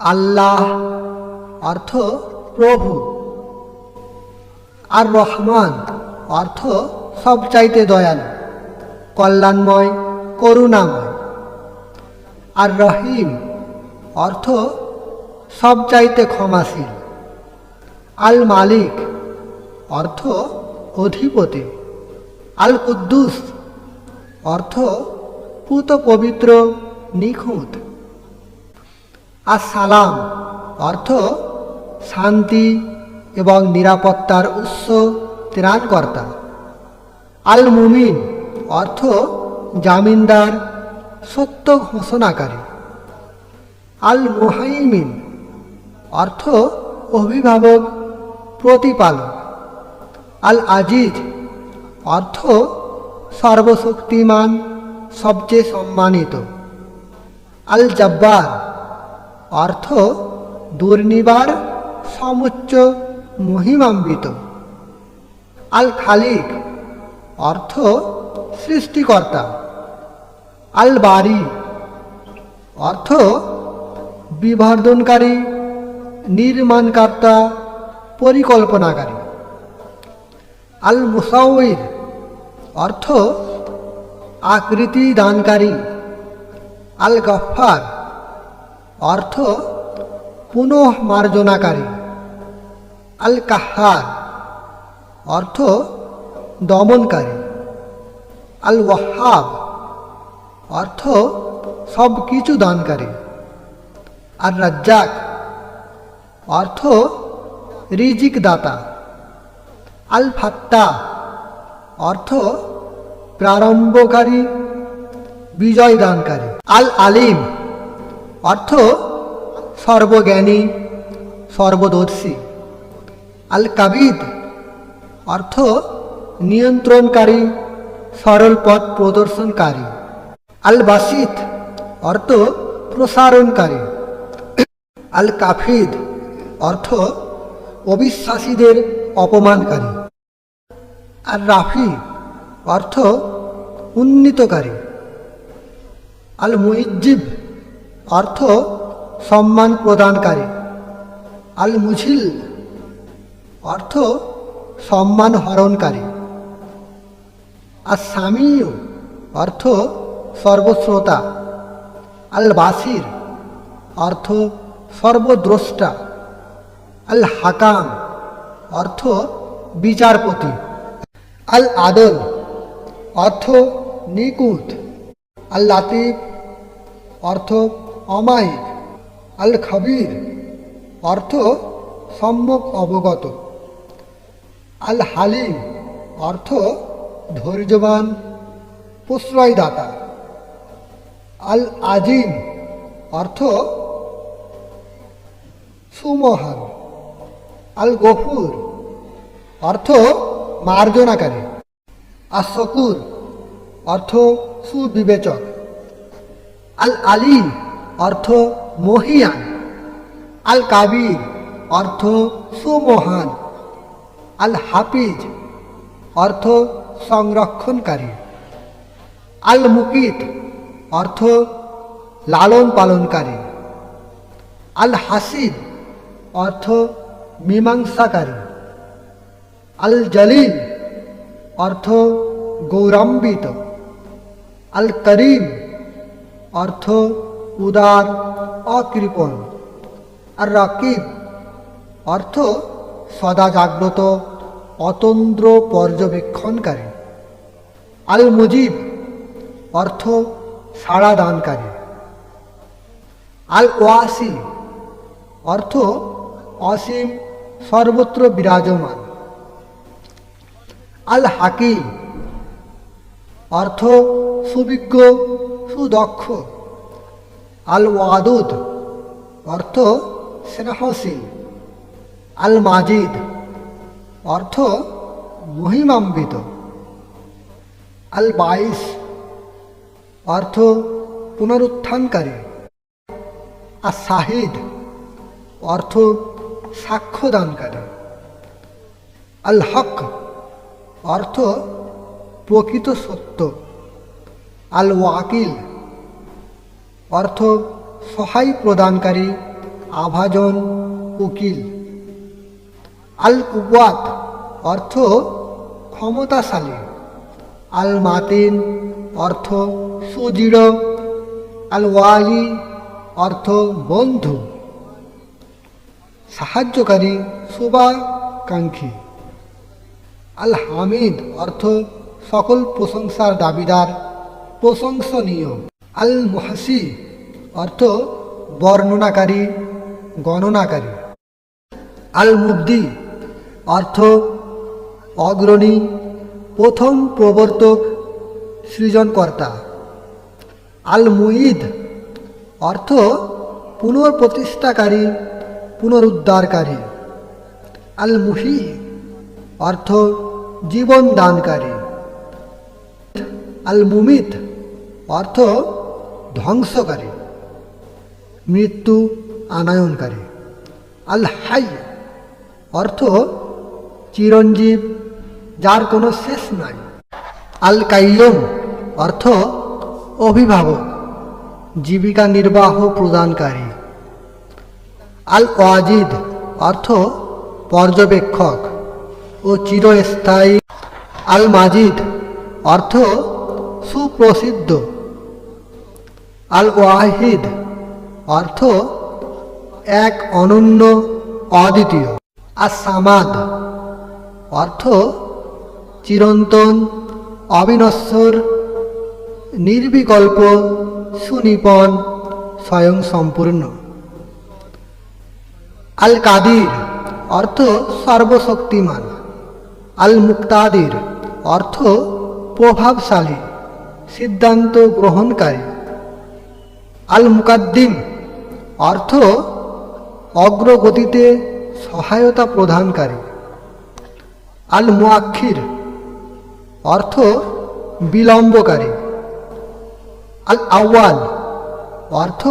আল্লাহ, অর্থ প্রভু। আর রহমান, অর্থ সবচাইতে দয়ালু। কল্যাণময়, করুণাময়। আর রহিম, অর্থ সবচাইতে ক্ষমাশীল। আল মালিক, অর্থ অধিপতি। আল কুদ্দুস, অর্থ পুত পবিত্র, নিখুঁত। আর সালাম অর্থ শান্তি এবং নিরাপত্তার উৎস ত্রাণকর্তা। আল মুমিন অর্থ জামিনদার, সত্য ঘোষণাকারী। আল মুহাইমিন অর্থ অভিভাবক, প্রতিপালক। আল আজিজ অর্থ সর্বশক্তিমান, সবচেয়ে সম্মানিত। আল জব্বার অর্থ দুর্নিবার সমুচ্চ মহিমান্বিত। আল খালিক, অর্থ সৃষ্টিকর্তা। আল বারি, অর্থ বিবর্ধনকারী, নির্মাণকর্তা, পরিকল্পনাকারী। আল মুসাউর অর্থ আকৃতি দানকারী। আল গফার অর্থ পুনঃ মার্জনাকারী। আল কাহার অর্থ দমনকারী। আল ওয়াহাব অর্থ সব কিছু দানকারী। আর রাজ্জাক অর্থ রিজিক দাতা আল ফাত্তা অর্থ প্রারম্ভকারী বিজয় দানকারী আল আলিম অর্থ সর্বজ্ঞানী, সর্বদর্শী। আল কাবিদ অর্থ নিয়ন্ত্রণকারী, সরল পথ প্রদর্শনকারী। আল বাসিত অর্থ প্রসারণকারী। আল কাফিদ অর্থ অবিশ্বাসীদের অপমানকারী। আর রাফি অর্থ উন্নীতকারী। আল মুইজিব অর্থ সম্মান প্রদানকারী। আল মুঝিল অর্থ সম্মান হরণকারী। আর সামিউ অর্থ সর্বশ্রোতা। আল বাসির অর্থ সর্বদ্রষ্টা। আল হাকাম অর্থ বিচারপতি। আল আদল অর্থ নিকুত। আল লাতিফ অর্থ অমায়িক। আল খবির অর্থ সম্যক অবগত। আল হালিম অর্থ ধৈর্যবান, প্রশ্রয়দাতা। আল আজিম অর্থ সুমহান। আল গফুর অর্থ মার্জনাকারী। আর শকুর অর্থ সুবিবেচক। আল আলিম অর্থ মহিয়ান আল কাবির অর্থ সুমহান আল হাফিজ অর্থ সংরক্ষণকারী আল মুকিত অর্থ লালন পালনকারী আল হাসিব অর্থ মীমাংসাকারী আল জলিল অর্থ গৌরম্বিত আল করিম অর্থ উদার, অকৃপণ। আর রাকিব, অর্থ সদা জাগ্রত, অতন্দ্র পর্যবেক্ষণকারী। আল মুজিব, অর্থ সাড়া দানকারী। আল ওয়াসি, অর্থ অসীম, সর্বত্র বিরাজমান। আল হাকিম, অর্থ সুবিজ্ঞ, সুদক্ষ। আল ওয়াদুদ অর্থ স্নেহশীল আল মাজিদ অর্থ মহিমাম্বিত আল বাইশ অর্থ পুনরুত্থানকারী। আর শাহিদ অর্থ সাক্ষ্যদানকারী। আল হক অর্থ প্রকৃত সত্য। আল ওয়াকিল অর্থ সহায় প্রদানকারী, আভাজন, উকিল। আল কুয়াত অর্থ ক্ষমতাশালী। আল মাতিন অর্থ সুদৃঢ়। আল ওয়ালি অর্থ বন্ধু। সাহায্যকারী, শুভাকাঙ্ক্ষী। আল হামিদ অর্থ সকল প্রশংসার দাবিদার, প্রশংসনীয়। আল মুহাসি অর্থ বর্ণনাকারী, গণনাকারী। আল মুব্দি অর্থ অগ্রণী, প্রথম প্রবর্তক, সৃজনকর্তা। আল মুঈদ অর্থ পুনঃপ্রতিষ্ঠাকারী, পুনরুদ্ধারকারী। আল মুহি অর্থ জীবন দানকারী আল মুমিত অর্থ ধ্বংসকারী, মৃত্যু আনায়নকারী। আল হাই, অর্থ চিরঞ্জীব, যার কোনো শেষ নাই। আল কাইয়ম, অর্থ অভিভাবক, জীবিকা নির্বাহ প্রদানকারী। আল ওয়াজিদ, অর্থ পর্যবেক্ষক ও চিরস্থায়ী। আল মাজিদ, অর্থ সুপ্রসিদ্ধ। আল ওয়াহিদ অর্থ এক অনন্য অদ্বিতীয়। আর সামাদ অর্থ চিরন্তন, অবিনশ্বর, নির্বিকল্প সুনিপন স্বয়ং সম্পূর্ণ আল কাদির অর্থ সর্বশক্তিমান। আল মুক্তাদির অর্থ প্রভাবশালী, সিদ্ধান্ত গ্রহণকারী। আল মুকাদ্দিম অর্থ অগ্রগতিতে সহায়তা প্রদানকারী। আল মুআক্ষির অর্থ বিলম্বকারী। আল আউয়াল অর্থ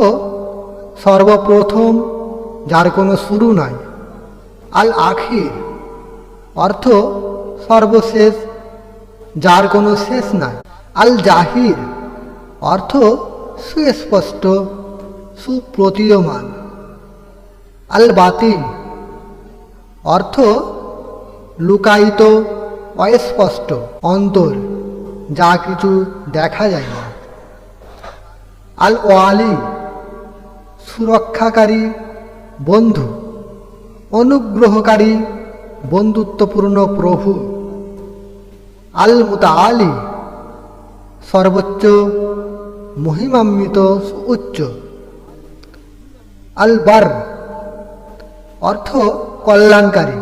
সর্বপ্রথম, যার কোনো শুরু নাই। আল আখির অর্থ সর্বশেষ, যার কোনো শেষ নাই। আল জাহির অর্থ সুস্পষ্ট, সুপ্রতীয়মান। আল বাতিল। অর্থ, লুকায়িত, অস্পষ্ট, অন্তর, যা কিছু দেখা যায় না। আল ওয়ালি, সুরক্ষাকারী বন্ধু, অনুগ্রহকারী বন্ধুত্বপূর্ণ প্রভু। আল মুতাআলি, সর্বোচ্চ মহিমান্বিত উচ্চ। আল বার অর্থ কল্যাণকারী।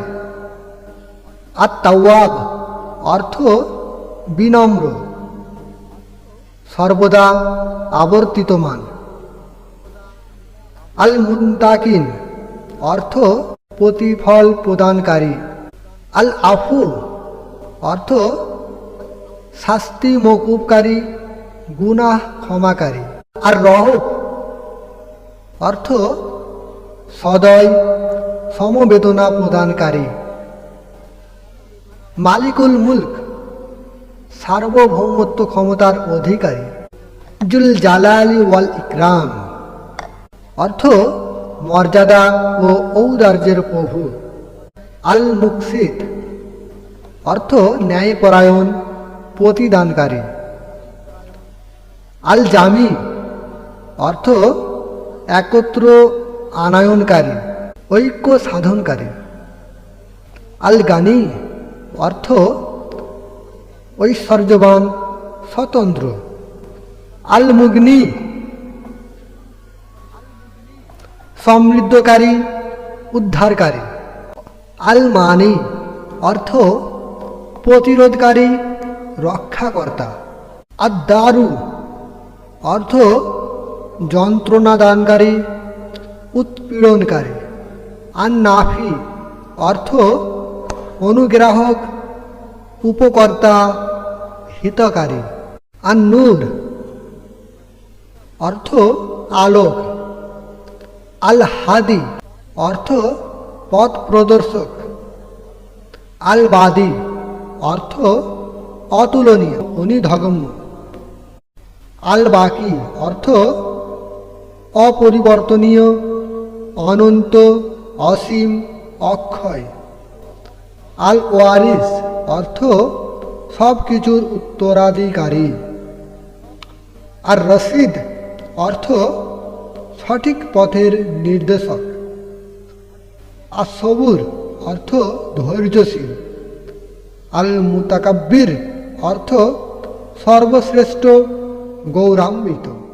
আর তাওয়াব অর্থ বিনম্র। সর্বদা আবর্তিতমান। আল মুন্তাকিন অর্থ প্রতিফল প্রদানকারী। আল আফু, অর্থ শাস্তি মকুবকারী গুনাহ ক্ষমাকারী। আর রহ অর্থ সদয়, সমবেদনা প্রদানকারী। মালিকুল মুলক সার্বভৌমত্ব ক্ষমতার অধিকারী। জুল জালালি ওয়াল ইকরাম। অর্থ মর্যাদা ও ঔদার্যের প্রভু। আল মুকসিদ। অর্থ ন্যায়পরায়ণ, প্রতিদানকারী। আল জামি অর্থ একত্র আনায়নকারী, ঐক্য সাধনকারী। আল গানি অর্থ ঐশ্বর্যবান, স্বতন্ত্র। আল মুগনি সমৃদ্ধকারী, উদ্ধারকারী। আল মানি অর্থ প্রতিরোধকারী, রক্ষাকর্তা। আর দারু অর্থ যন্ত্রণা দানকারী উৎপীড়নকারী। আর নাফি অর্থ অনুগ্রাহক, উপকর্তা, হিতকারী। আর নূর অর্থ আলোক। আল হাদি অর্থ পথ প্রদর্শক। আল বাদি অর্থ অতুলনীয়। অনিধগম্য আল বাকি, অর্থ অপরিবর্তনীয়, অনন্ত, অসীম, অক্ষয়। আল ওয়ারিস, অর্থ সব কিছুর উত্তরাধিকারী। আর রশিদ, অর্থ সঠিক পথের নির্দেশক। আর সবুর, অর্থ ধৈর্যশীল। আল মুতাকাব্বির, অর্থ সর্বশ্রেষ্ঠ গৌরান্বিত।